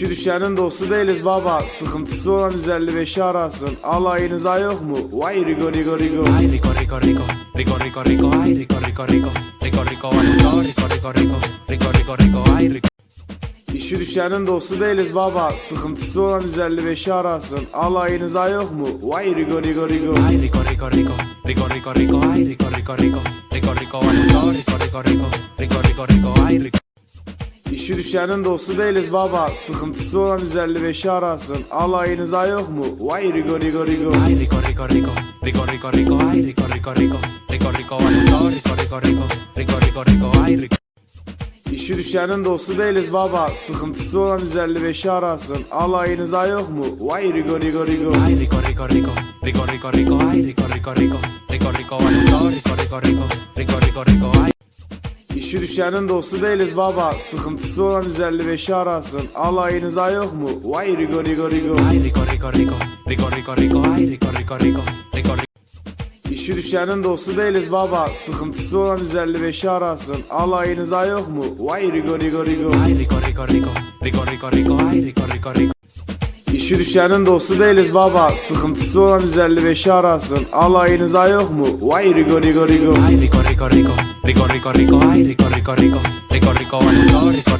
İşi düşenin dostu değiliz baba Sıkıntısı olan 155'i arasın Alayınıza yok mu? Vay rigo rigo rigo Ay rico rico rico, rico rico rico, ay rico rico rico, rico rico valuto, rico rico rico, rico rico rico, ay rico. İşi düşenin dostu değiliz baba Sıkıntısı olan 155'i arasın Alayınıza yok mu? Vay rigo rigo rigo Ay rico rico rico, rico rico rico, ay rico rico rico, rico rico valuto, rico rico rico, rico rico rico, ay rico. İşi düşenin dostu değiliz baba Sıkıntısı olan 155'i arasın Alayınıza yok mu? Vay rigo rigo rigo Ay rico rico rico, rico rico rico, ay rico rico rico, rico rico valuto, rico rico rico, rico rico rico, ay rico. İşi düşenin dostu değiliz baba Sıkıntısı olan 155'i arasın Alayınıza yok mu? Vay rigo rigo rigo Ay rico rico rico, rico rico rico, ay rico rico rico, rico rico valuto, rico rico rico, rico rico rico, ay. İşi düşenin dostu değiliz baba. Sıkıntısı olan 155'i arasın Alayınıza yok mu? Vay rigo rigo rigo Ay rico rico rico, rico rico rico, ay rico rico rico, rico rico. İşi düşenin dostu değiliz baba. Sıkıntısı olan 155'i arasın Alayınıza yok mu? Vay rigo rigo rigo Ay rico rico rico, rico rico rico, ay rico rico rico. İşi düşenin dostu değiliz baba Sıkıntısı olan 155'i arasın Alayınıza yok mu? Vay rigo rigo rigo Ay rico rico rico, rico rico rico, ay rico rico rico, rico rico rico.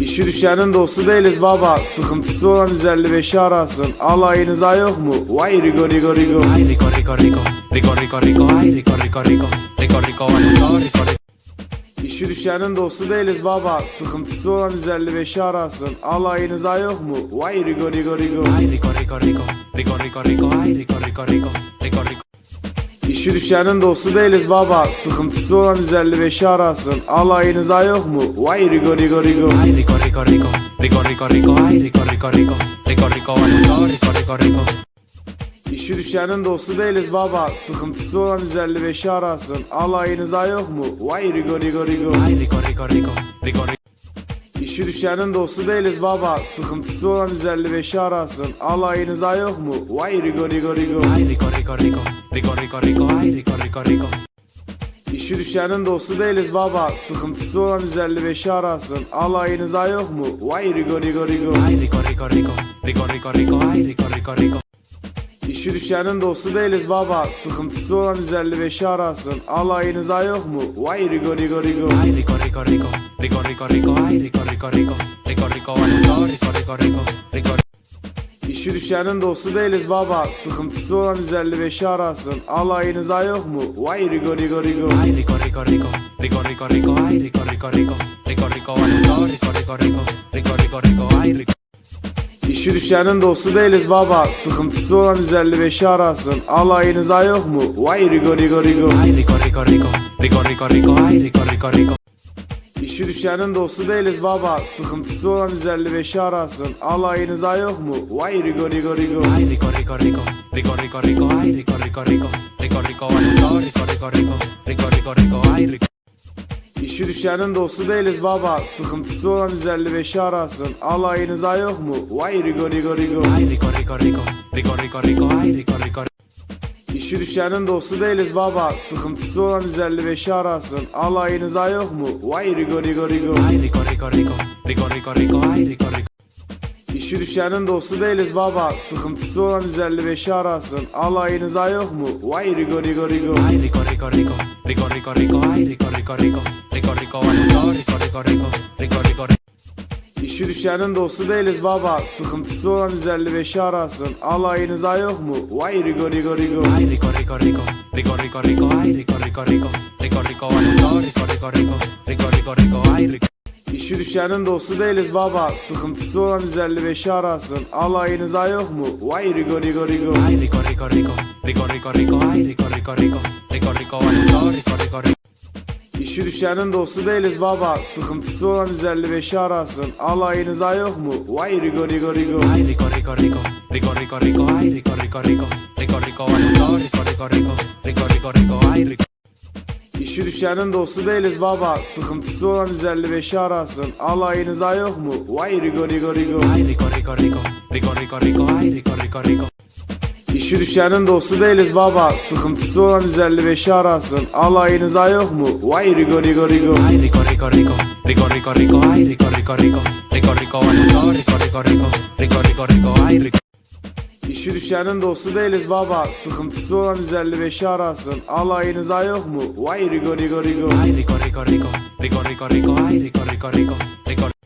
İşi düşenin dostu değiliz baba Sıkıntısı olan 155'i arasın Alayınıza yok mu? Vay rigo rigo rigo Ay rico rico rico, rico rico rico, ay rico rico rico, rico rico rico. İşi düşenin dostu değiliz baba Sıkıntısı olan 155'i arasın Alayınıza yok mu? Vay rigo rigo rigo Ay rico rico rico, rico rico rico, ay rico rico rico, rico rico. İşi düşenin dostu değiliz baba Sıkıntısı olan 155'i arasın Alayınıza yok mu? Vay rigo rigo rigo Ay rico rico rico, rico rico rico, ay rico rico rico, rico rico valuto, rico rico rico. İşi düşenin dostu değiliz baba Sıkıntısı olan 155'i arasın Alayınıza yok mu? Vay rigo rigo rigo Ay rico rico rico, rico rico. İşi düşenin dostu değiliz baba Sıkıntısı olan 155'i arasın Alayınıza yok mu? Vay rigo rigo rigo Ay rico rico rico, rico rico rico, ay rico rico rico. İşi düşenin dostu değiliz baba Sıkıntısı olan 155'i arasın Alayınıza yok mu? Vay rigo rigo rigo Ay rico rico rico, rico rico rico, ay rico rico rico. İşi düşenin dostu değiliz baba Sıkıntısı olan 155'i arasın Alayınıza yok mu? Vay rigo rigo rigo Ay rico rico rico, rico rico rico, ay rico rico rico, rico rico rico rico rico, rico rico. İşi düşenin dostu değiliz baba Sıkıntısı olan 155'i arasın Alayınıza yok mu? Vay rigo rigo rigo Ay rico rico rico, rico rico rico, ay rico rico rico, rico rico valuto, rico rico rico, rico rico rico, ay rico. İşi düşenin dostu değiliz baba Sıkıntısı olan 155'i arasın Alayınıza yok mu? Vay rigo rigo rigo Ay rico rico rico, rico rico rico, ay rico rico rico. İşi düşenin dostu değiliz baba Sıkıntısı olan 155'i arasın Alayınıza yok mu? Vay rigo rigo rigo Ay rico rico rico, rico rico rico, ay rico rico rico, rico rico valuto, rico rico rico, rico rico rico, ay rico. İşi düşenin dostu değiliz baba Sıkıntısı olan 155'i arasın Alayınıza yok mu? Vay rigo rigo rigo Ay rico rico rico, rico rico rico, ay rico rico. İşi düşenin dostu değiliz baba Sıkıntısı olan 155'i arasın Alayınıza yok mu? Vay rigo rigo rigo Ay. İşi düşenin dostu değiliz baba Sıkıntısı olan 155'i arasın Alayınıza yok mu? Vay rigo rigo rigo Ay rico rico rico, rico rico rico, ay rico rico rico, rico rico rico rico rico, rico rico rico. İşi düşenin dostu değiliz baba Sıkıntısı olan 155'i arasın Alayınıza yok mu? Vay rigo rigo rigo Ay rico rico rico, rico rico rico, ay rico rico rico, rico rico valuto, rico rico rico, rico rico rico, ay rico. İşi düşenin dostu değiliz baba Sıkıntısı olan 155'i arasın Alayınıza yok mu? Vay rigo rigo rigo Ay rico rico rico, rico rico rico, ay rico rico rico, rico rico valuto, rico rico rico. İşi düşenin dostu değiliz baba Sıkıntısı olan 155'i arasın Alayınıza yok mu? Vay rigo rigo rigo Ay rico rico rico, rico rico rico, ay rico rico rico, rico rico rico rico rico, rico rico rico, ay rico. İşi düşenin dostu değiliz baba Sıkıntısı olan 155'i arasın Alayınıza yok mu? Vay rigo rigo rigo Ay rico rico rico, rico rico rico, ay rico rico rico. İşi düşenin dostu değiliz baba Sıkıntısı olan 155'i arasın Alayınıza yok mu? Vay rigo rigo rigo Ay rico rico rico, rico rico rico, ay rico rico rico, rico rico rico rico rico, rico, rico, rico, rico, ay, rico. İşi düşenin dostu değiliz baba Sıkıntısı olan 155'i arasın Alayınıza yok mu? Vay rigo rigo rigo Ay, rico, rico, rico, rico, rico, rico, ay, rico, rico, rico, rico.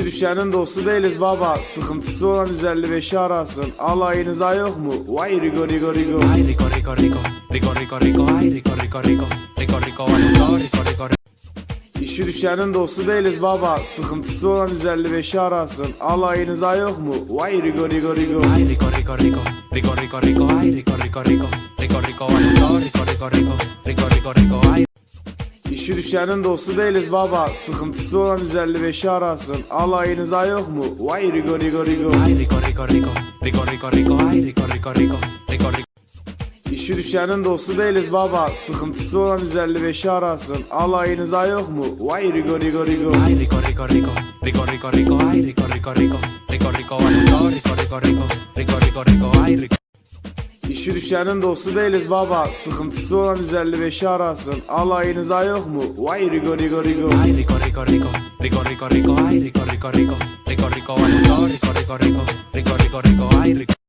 İşi düşenin dostu değiliz baba Sıkıntısı olan 155'i arasın Alayınıza yok mu? Vay rigo rigo rigo Ay, rico, rico, rico, rico, rico, rico, ay, rico, rico, rico, vamos, yo, rico, rico, rico. İşi düşenin dostu değiliz baba Sıkıntısı olan 155'i arasın Alayınıza yok mu? Vay rigo rigo rigo Ay, rico, rico, rico, rico, rico, rico, ay, rico, rico, rico, vamos, yo, rico, rico, rico, rico, rico, rico, ay. İşi düşenin dostu değiliz baba Sıkıntısı olan 155'i arasın Alayınıza yok mu? Vay rigo rigo rigo Ay, rico, rico, rico, rico, rico, rico, ay, rico, rico, rico, rico, rico. İşi düşenin dostu değiliz baba Sıkıntısı olan 155'i arasın Alayınıza yok mu? Vay rigo rigo rigo Ay, rico, rico, rico, rico, rico, rico, ay, rico, rico, rico, rico, rico, vamos, yo, rico, rico, rico, rico, rico, rico, ay, rico. İşi düşenin dostu değiliz baba. Sıkıntısı olan 155'i arasın. Alayınıza yok mu? Vay rigo rigo rigo. Ay, rico, rico, rico, rico, rico, rico, ay, rico, rico, rico, rico, rico, yo, rico, rico, rico, rico, rico, rico, ay, rico.